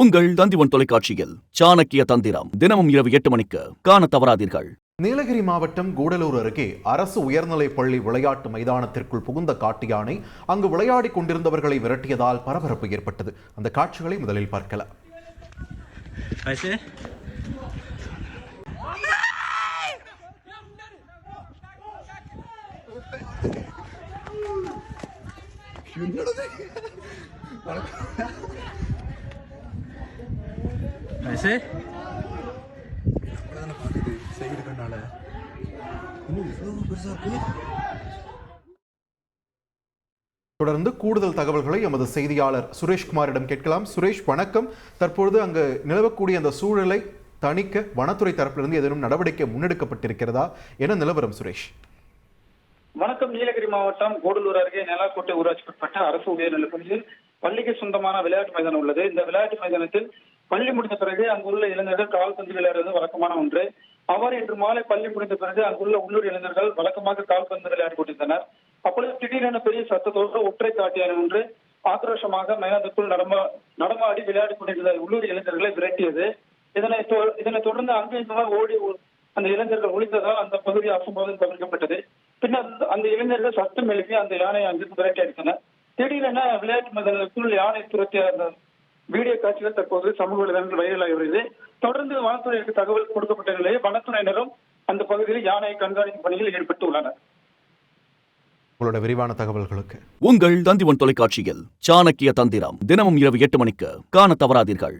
உங்கள் தந்திவன் தொலைக்காட்சியில் சாணக்கிய தந்திரம். தினமும் இரவு எட்டு மணிக்கு காண தவறாதீர்கள். நீலகிரி மாவட்டம் கூடலூர் அருகே அரசு உயர்நிலைப் பள்ளி விளையாட்டு மைதானத்திற்குள் புகுந்த காட்டு யானை அங்கு விளையாடிக் கொண்டிருந்தவர்களை விரட்டியதால் பரபரப்பு ஏற்பட்டது. அந்த காட்சிகளை முதலில் பார்க்கலாம். Eh? தொடர்ந்து கூடுதல் தகவல்களை எமது செய்தியாளர் சுரேஷ்குமாரிடம் கேட்கலாம். சுரேஷ் வணக்கம். தற்பொழுது அங்கு நிலவக்கூடிய அந்த சூழலை தணிக்க வனத்துறை தரப்பிலிருந்து ஏதேனும் நடவடிக்கை முன்னெடுக்கப்பட்டிருக்கிறதா? என நிலவரம் சுரேஷ்? வணக்கம். நீலகிரி மாவட்டம் கோடலூர் அருகே நெலாக்கோட்டை ஊராட்சிக்குட்பட்ட அரசு உயர்நிலைப் பள்ளிக்கு சொந்தமான விளையாட்டு மைதானம் உள்ளது. இந்த விளையாட்டு மைதானத்தில் பள்ளி முடிந்த பிறகு அங்குள்ள இளைஞர்கள் கால்பந்து விளையாடுவது வழக்கமான ஒன்று. அவர் இன்று மாலை பள்ளி முடிந்த பிறகு அங்குள்ள உள்ளூர் இளைஞர்கள் வழக்கமாக கால்பந்து விளையாடி கொண்டிருந்தனர். அப்பொழுது திடீரென பெரிய சத்தத்தோடு ஒற்றை காட்டியான ஒன்று ஆக்ரோஷமாக மைதானத்துக்குள் நடமா நடமாடி விளையாடி கொண்டிருந்த உள்ளூர் இளைஞர்களை விரட்டியது. இதனை இதனை இதனைத் தொடர்ந்து அங்கு இங்குமாக ஓடி அந்த இளைஞர்கள் ஒழித்ததால் அந்த பகுதி அசம்பாவிதம் தவிர்க்கப்பட்டது. பின்னர் அந்த- அந்த இளைஞர்கள் சத்தம் எழுப்பி அந்த யானையை அங்கிருந்து விரட்டி அடித்தனர். திடீரென விளையாட்டு மைதானத்துக்குள் யானை துரத்திய அந்த வீடியோ காட்சிகள் தற்போது சமூக வலைதளங்கள் வைரலாகி வருகிறது. தொடர்ந்து வனத்துறைக்கு தகவல் கொடுக்கப்பட்ட நிலையில் வனத்துறையினரும் அந்த பகுதியில் யானையை கண்காணிக்கும் பணியில் ஈடுபட்டு உள்ளனர். உங்களோட விரிவான தகவல்களுக்கு. உங்கள் தந்திவன் தொலைக்காட்சியில் சாணக்கிய தந்திரம் தினமும் இரவு எட்டு மணிக்கு காண தவறாதீர்கள்.